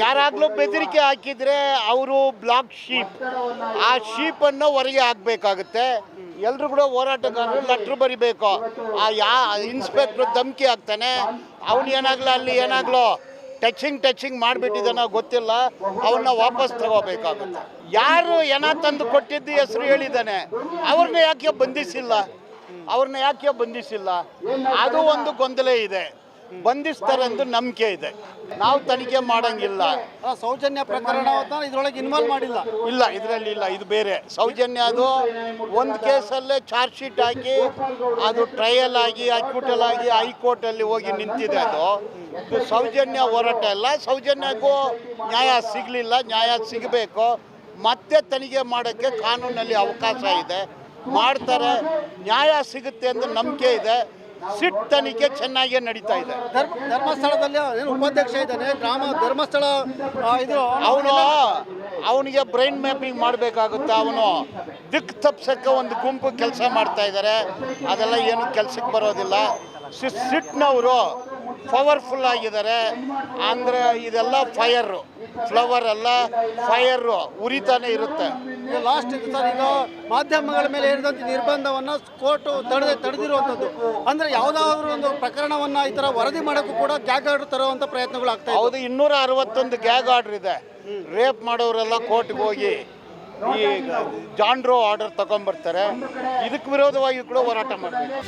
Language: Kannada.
ಯಾರಾಗ್ಲೂ ಬೆದರಿಕೆ ಹಾಕಿದ್ರೆ ಅವರು ಬ್ಲಾಕ್ ಶೀಪ್ ಆ ಶೀಪನ್ನು ಹೊರಗೆ ಹಾಕ್ಬೇಕಾಗುತ್ತೆ. ಎಲ್ಲರೂ ಕೂಡ ಹೋರಾಟಗಾರರು ಲೆಟ್ರ್ ಬರಿಬೇಕು. ಆ ಯಾ ಇನ್ಸ್ಪೆಕ್ಟ್ರ್ ಧಮಕಿ ಹಾಕ್ತಾನೆ. ಅವನು ಏನಾಗ್ಲೋ ಅಲ್ಲಿ ಏನಾಗ್ಲೋ? ಟಚಿಂಗ್ ಟಚಿಂಗ್ ಮಾಡಿಬಿಟ್ಟಿದ್ದಾನೋ ಗೊತ್ತಿಲ್ಲ. ಅವನ್ನ ವಾಪಸ್ ತಗೋಬೇಕಾಗುತ್ತೆ. ಯಾರು ಏನ ತಂದು ಕೊಟ್ಟಿದ್ದು ಹೆಸರು ಹೇಳಿದ್ದಾನೆ. ಅವ್ರನ್ನ ಯಾಕೆ ಬಂಧಿಸಿಲ್ಲ? ಅವ್ರನ್ನ ಯಾಕೆ ಬಂಧಿಸಿಲ್ಲ? ಅದು ಒಂದು ಗೊಂದಲ ಇದೆ. ಬಂಧಿಸ್ತಾರೆ ಎಂದು ನಂಬಿಕೆ ಇದೆ. ನಾವು ತನಿಖೆ ಮಾಡಂಗಿಲ್ಲ. ಸೌಜನ್ಯ ಪ್ರಕರಣ ಇದ್ರೊಳಗೆ ಇನ್ವಾಲ್ವ್ ಮಾಡಿಲ್ಲ. ಇಲ್ಲ ಇದರಲ್ಲಿ ಇಲ್ಲ ಇದು ಬೇರೆ. ಸೌಜನ್ಯ ಅದು ಒಂದು ಕೇಸಲ್ಲೇ ಚಾರ್ಜ್ ಶೀಟ್ ಹಾಕಿ ಅದು ಟ್ರಯಲ್ ಆಗಿ ಅಕ್ಯೂಟಲ್ ಆಗಿ ಹೈಕೋರ್ಟಲ್ಲಿ ಹೋಗಿ ನಿಂತಿದೆ ಅದು. ಇದು ಸೌಜನ್ಯ ಹೋರಾಟ ಅಲ್ಲ ಸೌಜನ್ಯಕ್ಕೂ ನ್ಯಾಯ ಸಿಗಲಿಲ್ಲ ನ್ಯಾಯ ಸಿಗಬೇಕು. ಮತ್ತೆ ತನಿಖೆ ಮಾಡೋಕ್ಕೆ ಕಾನೂನಲ್ಲಿ ಅವಕಾಶ ಇದೆ. ಮಾಡ್ತಾರೆ ನ್ಯಾಯ ಸಿಗುತ್ತೆ ಅಂತ ನಂಬಿಕೆ ಇದೆ. ಸಿಟ್ ತನಿಖೆ ಚೆನ್ನಾಗೇ ನಡೀತಾ ಇದೆ. ಧರ್ಮ ಧರ್ಮಸ್ಥಳದಲ್ಲಿ ಏನು ಉಪಾಧ್ಯಕ್ಷ ಇದ್ದಾನೆ ಗ್ರಾಮ ಧರ್ಮಸ್ಥಳ ಇದು ಅವನು ಅವನಿಗೆ ಬ್ರೈನ್ ಮ್ಯಾಪಿಂಗ್ ಮಾಡಬೇಕಾಗುತ್ತೆ? ಅವನು ದಿಕ್ ತಪ್ಸಕ್ಕೆ ಒಂದು ಗುಂಪು ಕೆಲಸ ಮಾಡ್ತಾ ಇದ್ದಾರೆ ಅದೆಲ್ಲ ಏನು ಕೆಲಸಕ್ಕೆ ಬರೋದಿಲ್ಲ. ಸಿಟ್ನವರು ಪವರ್ಫುಲ್ ಆಗಿದ್ದಾರೆ. ಅಂದರೆ ಇದೆಲ್ಲ ಫೈರು ಫ್ಲವರ್ ಅಲ್ಲ ಫೈರ್ ಉರಿತಾನೆ ಇರುತ್ತೆ. ಈಗ ಲಾಸ್ಟ್ ಸರ್ ಈಗ ಮಾಧ್ಯಮಗಳ ಮೇಲೆ ಹೇಳಿದಂಥ ನಿರ್ಬಂಧವನ್ನ ಕೋರ್ಟ್ ತಡೆದ ತಡೆದಿರುವಂಥದ್ದು ಅಂದ್ರೆ ಯಾವುದಾದ್ರೂ ಒಂದು ಪ್ರಕರಣವನ್ನ ಈ ಥರ ವರದಿ ಮಾಡೋಕ್ಕೂ ಕೂಡ ಗ್ಯಾಗ್ ಆರ್ಡರ್ ತರುವಂತ ಪ್ರಯತ್ನಗಳು ಆಗ್ತಾ ಹೌದು ಇನ್ನೂರ ಅರವತ್ತೊಂದು ಗ್ಯಾಗ್ ಆರ್ಡರ್ ಇದೆ. ರೇಪ್ ಮಾಡೋರೆಲ್ಲ ಕೋರ್ಟ್ಗೆ ಹೋಗಿ ಈ ಜಾಂಡ್ರೋ ಆರ್ಡರ್ ತಗೊಂಡ್ಬರ್ತಾರೆ. ಇದಕ್ಕೆ ವಿರೋಧವಾಗಿ ಕೂಡ ಹೋರಾಟ ಮಾಡಬೇಕು.